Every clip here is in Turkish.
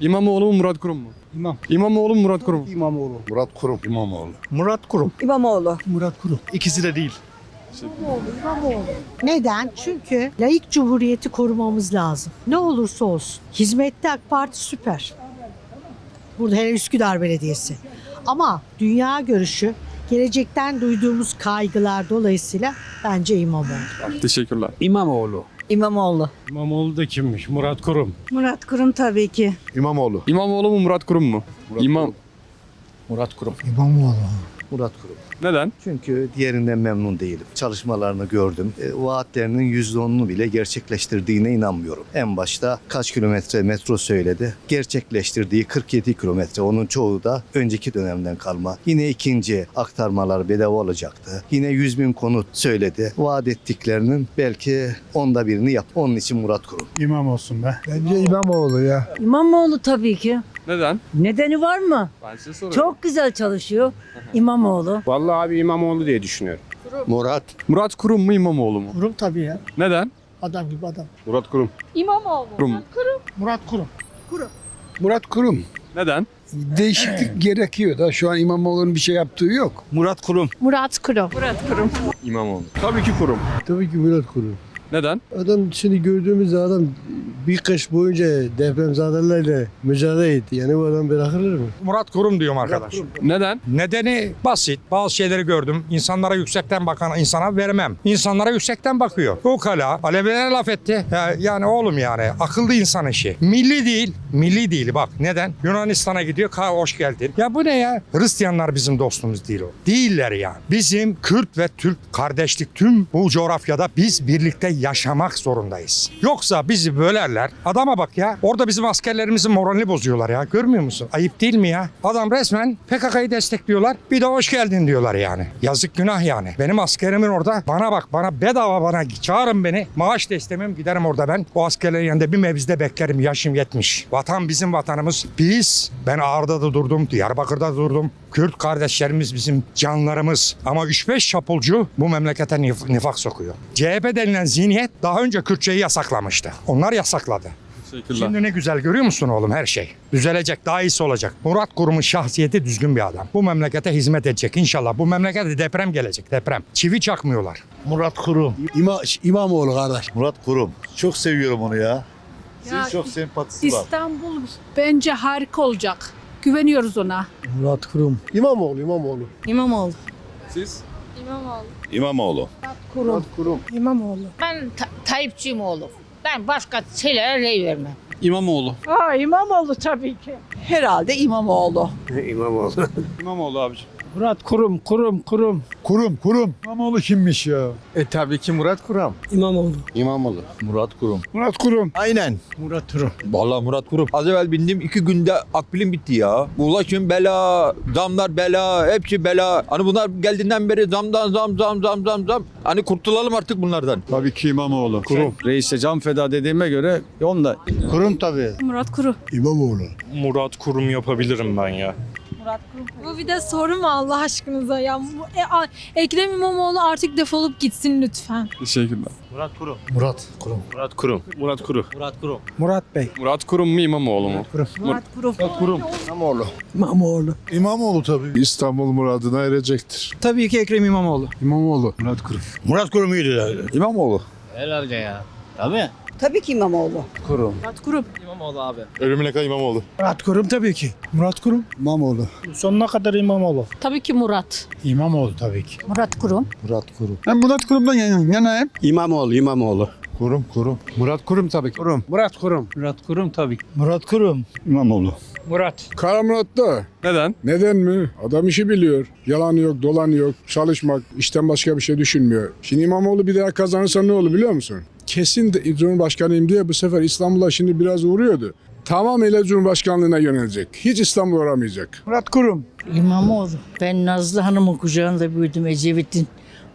İmamoğlu mu Murat Kurum mu? İmam. İmamoğlu mu Murat Kurum mu? İmamoğlu. Murat Kurum. İmamoğlu. Murat Kurum. İmamoğlu. Murat Kurum. İkisi de değil. Neden? Çünkü laik cumhuriyeti korumamız lazım. Ne olursa olsun. Hizmette AK Parti süper. Burada hele Üsküdar Belediyesi. Ama dünya görüşü, gelecekten duyduğumuz kaygılar dolayısıyla bence İmamoğlu. Teşekkürler. İmamoğlu. İmamoğlu. İmamoğlu da kimmiş? Murat Kurum. Murat Kurum tabii ki. İmamoğlu. İmamoğlu mu Murat Kurum mu? İmam. Murat Kurum. İmamoğlu. Murat Kurum. Neden? Çünkü diğerinden memnun değilim. Çalışmalarını gördüm. E, vaatlerinin %10'unu bile gerçekleştirdiğine inanmıyorum. En başta kaç kilometre metro söyledi. Gerçekleştirdiği 47 kilometre. Onun çoğu da önceki dönemden kalma. Yine ikinci aktarmalar bedava olacaktı. Yine 100 bin konut söyledi. Vaat ettiklerinin belki onda birini yap. Onun için Murat Kurum. İmam olsun be. Bence İmamoğlu ya. İmamoğlu tabii ki. Neden? Nedeni var mı? Ben size soruyorum. Çok güzel çalışıyor İmamoğlu. Vallahi abi İmamoğlu diye düşünüyorum. Murat. Murat Kurum mu İmamoğlu mu? Kurum tabii ya. Neden? Adam gibi adam. Murat Kurum. Kurum. Murat Kurum. Murat Kurum. Neden? Değişiklik gerekiyor da şu an İmamoğlu'nun bir şey yaptığı yok. Murat Kurum. Murat Kurum. İmamoğlu. Tabii ki Kurum. Tabii ki Murat Kurum. Neden? Adam şimdi gördüğümüz adam bir kış boyunca depremzadelerle mücadele etti. Yani bu adam bırakılır mı? Murat Kurum diyorum arkadaş. Neden? Nedeni basit. Bazı şeyleri gördüm. İnsanlara yüksekten bakan insana vermem. İnsanlara yüksekten bakıyor. Ukala. Alevilere laf etti. Ya, yani oğlum yani akıllı insan işi. Milli değil. Milli değil bak. Neden? Yunanistan'a gidiyor. Ka hoş geldin. Ya bu ne ya? Hristiyanlar bizim dostumuz değil o. Değiller yani. Bizim Kürt ve Türk kardeşlik tüm bu coğrafyada biz birlikte yaşamak zorundayız. Yoksa bizi bölerler. Adama bak ya. Orada bizim askerlerimizin moralini bozuyorlar ya. Görmüyor musun? Ayıp değil mi ya? Adam resmen PKK'yı destekliyorlar. Bir de hoş geldin diyorlar yani. Yazık günah yani. Benim askerimin orada bana bak bana bedava bana çağırın beni. Maaş da istemem giderim orada ben. O askerlerin yanında bir mevzide beklerim. Yaşım yetmiş. Vatan bizim vatanımız. Biz ben Ağrı'da da durdum. Diyarbakır'da durdum. Kürt kardeşlerimiz bizim canlarımız. Ama 3-5 çapulcu bu memlekete nif- nifak sokuyor. CHP denilen zihniyet daha önce Kürtçeyi yasaklamıştı. Onlar yasakladı. Teşekkürler. Şimdi ne güzel görüyor musun oğlum her şey? Düzelecek, daha iyisi olacak. Murat Kurum'un şahsiyeti düzgün bir adam. Bu memlekete hizmet edecek inşallah. Bu memlekete deprem gelecek, deprem. Çivi çakmıyorlar. Murat Kurum. İma, İmamoğlu kardeş. Murat Kurum. Çok seviyorum onu ya. Sizin çok sempatisi var. İstanbul bence harika olacak. Güveniyoruz ona. Murat Kurum. İmamoğlu, İmamoğlu. İmamoğlu. Siz? İmamoğlu. Murat Kurum. İmamoğlu. Ben Tayyipçiyim oğlum. Ben başka şeylere rey vermem. İmamoğlu. Aa, İmamoğlu tabii ki. Herhalde İmamoğlu. İmamoğlu. İmamoğlu abici. Murat Kurum, Kurum, Kurum. Kurum, Kurum. İmamoğlu kimmiş ya? E tabii ki Murat Kurum. İmamoğlu. İmamoğlu. Murat Kurum. Murat Kurum. Aynen. Murat Kurum. Vallahi Murat Kurum. Az evvel bindim iki günde akbilim bitti ya. Ulaşım bela, zamlar bela, hepsi bela. Hani bunlar geldiğinden beri zamdan zam zam zam zam zam. Hani kurtulalım artık bunlardan. Tabii ki İmamoğlu. Kurum. Reis'e can feda dediğime göre onda. Kurum tabii. Murat Kuru. İmamoğlu. Murat Kurum yapabilirim ben ya. Bu bir de soru mu Allah aşkınıza ya? Bu- e, a- Ekrem İmamoğlu artık defolup gitsin lütfen. Teşekkürler. Murat Kurum. Murat Kurum. Murat Kurum. Murat Kurum. Murat Kurum. Murat Bey. Murat Kurum mu İmamoğlu mu? Murat Kurum. İmamoğlu. İmamoğlu. İmamoğlu tabii. İstanbul muradına erecektir. Tabii ki Ekrem İmamoğlu. İmamoğlu. Murat Kurum. Murat Kurum iyiydi. İmamoğlu. Herhalde ya. Tabii. Tabii ki İmamoğlu. Murat Kuru. Ölümüne kadar İmamoğlu. Murat Kurum tabii ki. Murat Kurum. İmamoğlu. Sonuna kadar İmamoğlu. Tabii ki Murat. İmamoğlu tabii ki. Murat Kurum. Murat Kurum. Ben Murat Kurum'dan yan- yanayım. İmamoğlu, İmamoğlu. Kurum, Kurum. Murat Kurum tabii ki. Kurum. Murat Kurum. Murat Kurum tabii ki. Murat Kurum. İmamoğlu. Murat. Kara Murat da. Neden? Neden mi? Adam işi biliyor. Yalan yok, dolan yok. Çalışmak, işten başka bir şey düşünmüyor. Şimdi İmamoğlu bir daha kazanırsa ne olur biliyor musun? Kesin de Cumhurbaşkanıyım diye bu sefer İstanbul'a şimdi biraz uğruyordu. Tamamıyla Cumhurbaşkanlığına yönelecek. Hiç İstanbul uğramayacak. Murat Kurum. İmamoğlu. Ben Nazlı Hanım'ın kucağında büyüdüm. Ecevit'in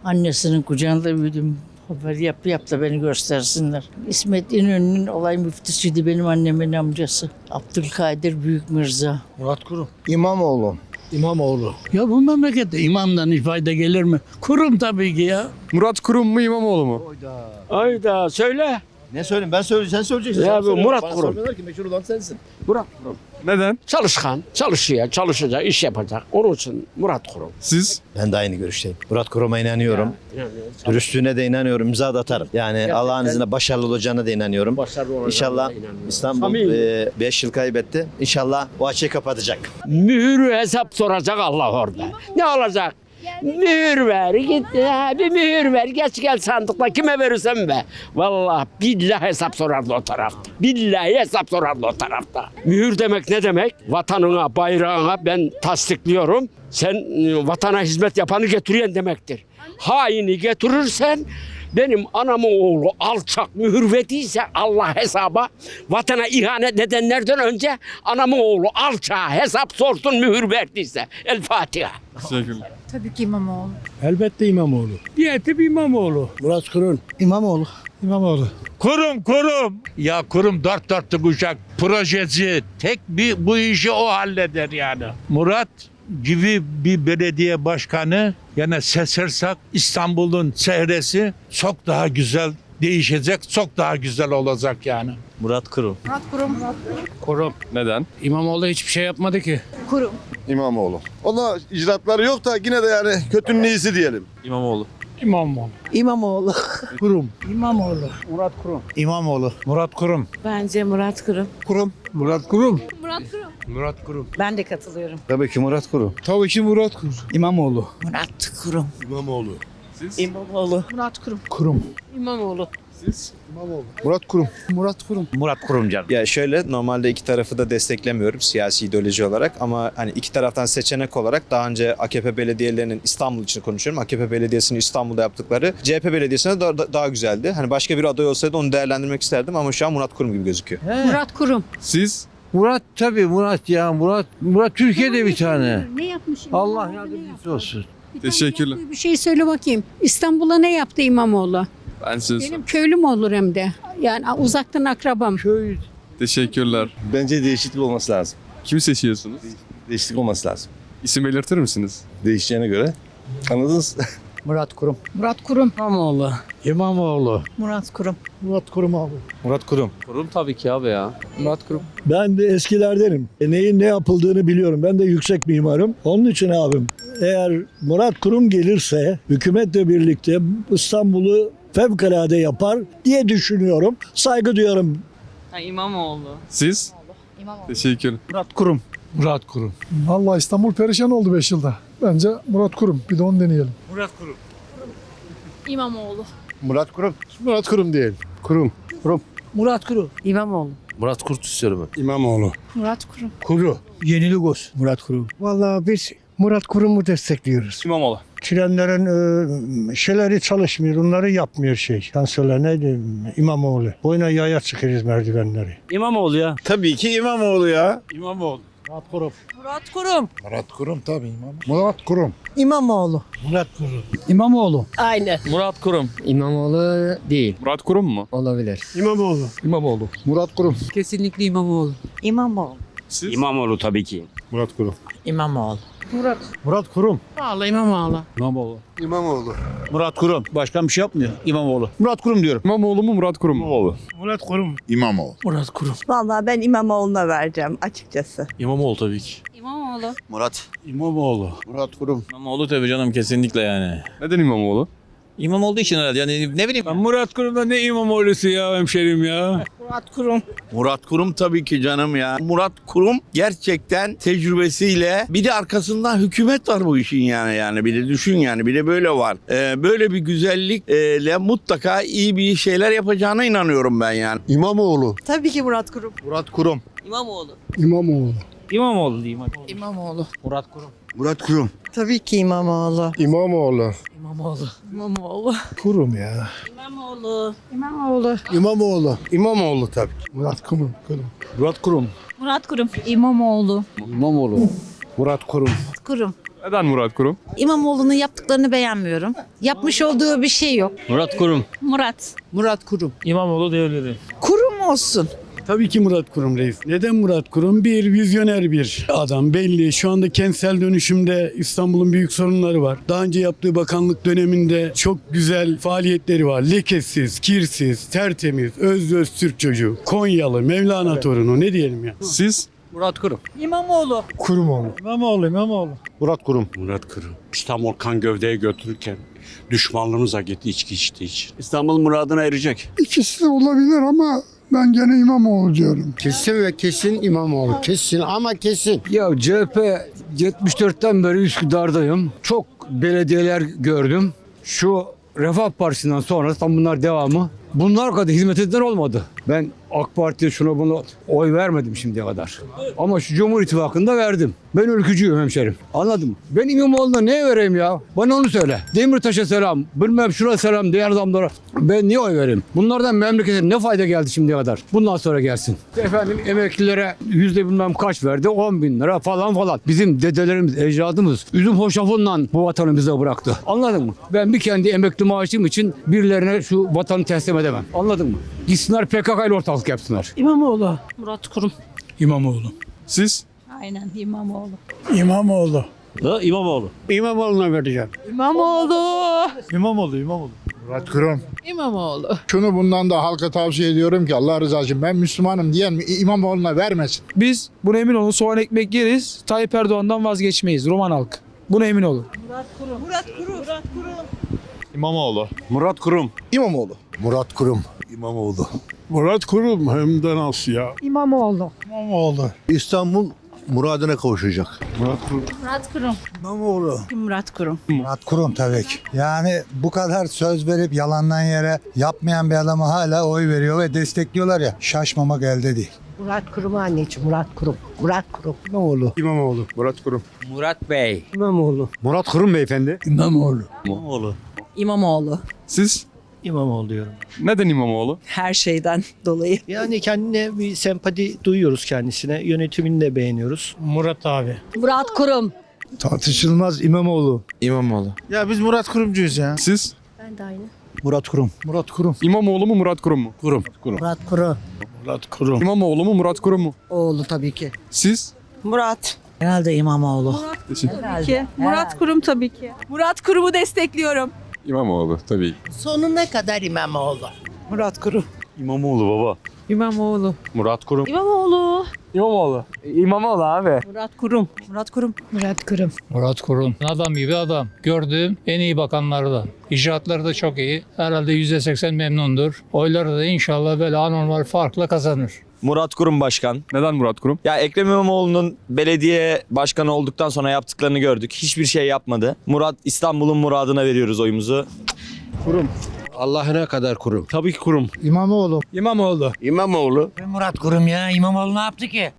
annesinin kucağında büyüdüm. Haber yap yap da beni göstersinler. İsmet İnönü'nün olay müftüsüydü benim annemin amcası. Abdülkadir Büyük Mirza. Murat Kurum. İmamoğlu. İmamoğlu. Ya bu memlekette imamdan hiç fayda gelir mi? Kurum tabii ki ya. Murat Kurum mu İmamoğlu mu? Ayda söyle. Ne söyleyeyim? Ben söyleyeceğim. Sen söyleyeceksin. Ya Sen bu söyle. Murat Bana Kurum. sormuyorlar ki meşhur olan sensin. Murat Kurum. Neden? Çalışkan, çalışıyor, çalışacak, iş yapacak. Onun için Murat Kurum. Siz? Ben de aynı görüşteyim. Murat Kurum'a inanıyorum. Dürüstlüğüne de inanıyorum. İmza da atarım. Yani Allah'ın izniyle başarılı olacağına da inanıyorum. Başarılı olacağına İnşallah da inanıyorum. İstanbul Samimi. 5 yıl kaybetti. İnşallah o açığı kapatacak. Mühür hesap soracak Allah orada. Ne olacak? Mühür ver git ha, bir mühür ver geç gel sandıkla kime verirsen be. Vallahi billahi hesap sorardı o tarafta. Billahi hesap sorardı o tarafta. Mühür demek ne demek? Vatanına bayrağına ben tasdikliyorum. Sen e, vatana hizmet yapanı getiriyen demektir. Haini getirirsen benim anamın oğlu alçak mühür verdiyse Allah hesaba vatana ihanet edenlerden önce anamın oğlu alçağa hesap sorsun mühür verdiyse. El Fatiha. Teşekkürler. Tabii ki İmamoğlu. Elbette İmamoğlu. Diyeti bir İmamoğlu. Murat Kurum. İmamoğlu. İmamoğlu. Kurum kurum. Ya kurum dört dörtlük uşak projesi tek bir bu işi o halleder yani. Murat gibi bir belediye başkanı yani seçersek İstanbul'un çehresi çok daha güzel değişecek, çok daha güzel olacak yani. Murat Kurum. Murat Kurum. Kurum. Neden? İmamoğlu hiçbir şey yapmadı ki. Kurum. İmamoğlu. Ona icraatları yok da yine de yani kötünün iyisi diyelim. İmamoğlu. İmamoğlu. İmamoğlu. Kurum. İmamoğlu. Murat Kurum. İmamoğlu. Murat Kurum. Bence Murat Kurum. Kurum. Murat Kurum. Murat Kurum. Ben de katılıyorum. Tabii ki Murat Kurum. Tabii ki Murat Kurum. İmamoğlu. Murat Kurum. İmamoğlu. İmamoğlu. Murat Kurum. Kurum. İmamoğlu. Murat Kurum. Murat Kurum. Murat Kurum canım. Ya şöyle normalde iki tarafı da desteklemiyorum siyasi ideoloji olarak ama hani iki taraftan seçenek olarak daha önce AKP belediyelerinin İstanbul için konuşuyorum. AKP belediyesinin İstanbul'da yaptıkları CHP belediyesine da, da- daha güzeldi. Hani başka bir aday olsaydı onu değerlendirmek isterdim ama şu an Murat Kurum gibi gözüküyor. Murat Kurum. Siz? Murat tabii Murat ya Murat. Murat Türkiye'de bir tane. Ne yapmış? Allah yardımcısı olsun. Teşekkürler. Bir şey söyle bakayım. İstanbul'a ne yaptı İmamoğlu? Ben siz. Benim köylüm olur hem de. Yani uzaktan akrabam. Köy Teşekkürler. Bence değişiklik olması lazım. Kim seçiyorsunuz? Değişiklik olması lazım. İsim belirtir misiniz? Değişeceğine göre. Anladınız? Murat Kurum. Murat Kurum. İmamoğlu. İmamoğlu. Murat Kurum. Murat Kurum abi. Murat Kurum. Kurum tabii ki abi ya. Murat Kurum. Ben de eskilerdenim. E, neyin ne yapıldığını biliyorum. Ben de yüksek mimarım. Onun için abim eğer Murat Kurum gelirse hükümetle birlikte İstanbul'u fevkalade yapar diye düşünüyorum. Saygı duyuyorum. İmamoğlu. Siz? Teşekkür. Murat Kurum. Murat Kurum. Vallahi İstanbul perişan oldu 5 yılda. Bence Murat Kurum. Bir de onu deneyelim. Murat Kurum. İmamoğlu. Murat Kurum. Murat Kurum diyelim. Kurum. Murat Kurum. İmamoğlu. Murat Kurt istiyorum ben. İmamoğlu. Murat Kurum. Kuru. Yenilik olsun. Murat Kurum. Vallahi biz Murat Kurum'u destekliyoruz. İmamoğlu. Trenlerin e, şeyleri çalışmıyor, onları yapmıyor şey. Şansölye neydi? İmamoğlu. Boyuna yaya çıkarız merdivenleri. İmamoğlu ya. Tabii ki İmamoğlu ya. İmamoğlu. Murat Kurum. Murat Kurum. Murat Kurum tabii İmam. Murat Kurum. İmamoğlu. Murat Kurum. İmamoğlu. Aynı. Murat Kurum. İmamoğlu değil. Murat Kurum mu? Olabilir. İmamoğlu. İmamoğlu. Murat Kurum. Kesinlikle İmamoğlu. İmamoğlu. Siz? İmamoğlu tabii ki. Murat Kurum. İmamoğlu. Murat Kurum. Vallahi İmamoğlu. İmamoğlu. İmamoğlu. Murat Kurum. Başkan bir şey yapmıyor. İmamoğlu. Murat Kurum diyorum. İmamoğlu mu Murat Kurum mu? İmamoğlu. Murat Kurum. İmamoğlu. Murat Kurum. Vallahi ben İmamoğlu'na vereceğim açıkçası. İmamoğlu tabii ki. İmamoğlu. Murat. İmamoğlu. Murat Kurum. İmamoğlu tabii canım kesinlikle yani. Neden İmamoğlu? İmam olduğu için herhalde yani ne bileyim. Murat Kurum'da ne İmamoğlu'su ya hemşerim ya. Murat Kurum. Murat Kurum tabii ki canım ya. Murat Kurum gerçekten tecrübesiyle bir de arkasından hükümet var bu işin yani yani bir de düşün yani bir de böyle var. Ee, böyle bir güzellikle mutlaka iyi bir şeyler yapacağına inanıyorum ben yani. İmamoğlu. Tabii ki Murat Kurum. Murat Kurum. İmamoğlu. İmamoğlu. İmamoğlu diyeyim hadi. İmamoğlu. Murat Kurum. Murat Kurum. Tabii ki İmamoğlu. İmamoğlu. İmamoğlu. İmamoğlu. Kurum ya. İmamoğlu. İmamoğlu. İmamoğlu. İmamoğlu tabii. Murat Kurum. Kurum. Murat Kurum. Murat Kurum. İmamoğlu. İmamoğlu. Murat Kurum. Kurum. Neden Murat Kurum? İmamoğlu'nun yaptıklarını beğenmiyorum. Yapmış olduğu bir şey yok. Murat Kurum. Murat. Murat Kurum. İmamoğlu devleri. Kurum olsun. Tabii ki Murat Kurum reis. Neden Murat Kurum? Bir vizyoner bir adam belli. Şu anda kentsel dönüşümde İstanbul'un büyük sorunları var. Daha önce yaptığı bakanlık döneminde çok güzel faaliyetleri var. Lekesiz, kirsiz, tertemiz, öz öz Türk çocuğu. Konyalı, Mevlana torunu ne diyelim ya. Siz? Murat Kurum. İmamoğlu. Kurumoğlu. İmamoğlu, İmamoğlu. Murat Kurum. Murat Kurum. İstanbul kan gövdeye götürürken düşmanlığımıza gitti içki içtiği için. İstanbul muradına erecek. İkisi de olabilir ama ben gene İmamoğlu diyorum. Kesin ve kesin İmamoğlu. Kesin ama kesin. Ya CHP 74'ten beri Üsküdar'dayım. Çok belediyeler gördüm. Şu Refah Partisi'nden sonra tam bunlar devamı. Bunlar kadar hizmet eden olmadı. Ben AK Parti'ye şuna buna oy vermedim şimdiye kadar. Ama şu Cumhur İttifakı'nda verdim. Ben ülkücüyüm hemşerim. Anladın mı? Ben İmamoğlu'na neye vereyim ya? Bana onu söyle. Demirtaş'a selam, bilmem şuna selam, diğer adamlara. Ben niye oy vereyim? Bunlardan memlekete ne fayda geldi şimdiye kadar? Bundan sonra gelsin. Efendim emeklilere yüzde bilmem kaç verdi? 10 bin lira falan falan. Bizim dedelerimiz, ecdadımız üzüm hoşafınla bu vatanı bize bıraktı. Anladın mı? Ben bir kendi emekli maaşım için birilerine şu vatanı teslim edemem. Anladın mı? Gitsinler PKK ile ortaklık yapsınlar. İmamoğlu. Murat Kurum. İmamoğlu. Siz? Aynen İmamoğlu. İmamoğlu. İmamoğlu. İmamoğlu'na vereceğim. İmamoğlu. İmamoğlu, İmamoğlu. Murat Kurum. İmamoğlu. Şunu bundan da halka tavsiye ediyorum ki Allah rızası için ben Müslümanım diyen İmamoğlu'na vermesin. Biz buna emin olun soğan ekmek yeriz. Tayyip Erdoğan'dan vazgeçmeyiz. Roman halk. Buna emin olun. Murat Kurum. Murat Kurum. İmamoğlu. Murat Kurum. İmamoğlu. Murat Kurum. İmamoğlu. Murat Kurum hem de nasıl ya? İmamoğlu. İmamoğlu. İstanbul muradına kavuşacak. Murat Kurum. Murat Kurum. İmamoğlu. Murat Kurum. Murat Kurum tabii ki. Yani bu kadar söz verip yalandan yere yapmayan bir adama hala oy veriyor ve destekliyorlar ya. Şaşmamak elde değil. Murat Kurum anneciğim Murat Kurum. Murat Kurum. İmamoğlu. İmamoğlu. Murat Kurum. Murat Bey. İmamoğlu. Murat Kurum beyefendi. İmamoğlu. İmamoğlu. İmamoğlu. Siz? İmamoğlu diyorum. Neden İmamoğlu? Her şeyden dolayı. Yani kendine bir sempati duyuyoruz kendisine. Yönetimini de beğeniyoruz. Murat abi. Murat Kurum. Tartışılmaz İmamoğlu. İmamoğlu. Ya biz Murat Kurumcuyuz ya. Siz? Ben de aynı. Murat Kurum. Murat Kurum. İmamoğlu mu Murat Kurum mu? Kurum. Murat Kurum. Murat Kurum. İmamoğlu mu Murat Kurum mu? Oğlu tabii ki. Siz? Murat. Herhalde İmamoğlu. Tabii ki. Murat Kurum tabii ki. Murat Kurum'u destekliyorum. İmamoğlu tabii. Sonuna kadar İmamoğlu. Murat Kurum. İmamoğlu baba. İmamoğlu. Murat Kurum. İmamoğlu. İmamoğlu. İmamoğlu abi. Murat Kurum. Murat Kurum. Murat Kurum. Murat Kurum. Adam gibi adam. Gördüğüm en iyi bakanlardan. İcraatları da çok iyi. Herhalde %80 memnundur. Oyları da inşallah böyle anormal farkla kazanır. Murat Kurum başkan. Neden Murat Kurum? Ya Ekrem İmamoğlu'nun belediye başkanı olduktan sonra yaptıklarını gördük. Hiçbir şey yapmadı. Murat İstanbul'un muradına veriyoruz oyumuzu. Allah'ına kadar kurum. Tabii ki Kurum. İmamoğlu. İmamoğlu. İmamoğlu. Murat Kurum ya İmamoğlu ne yaptı ki?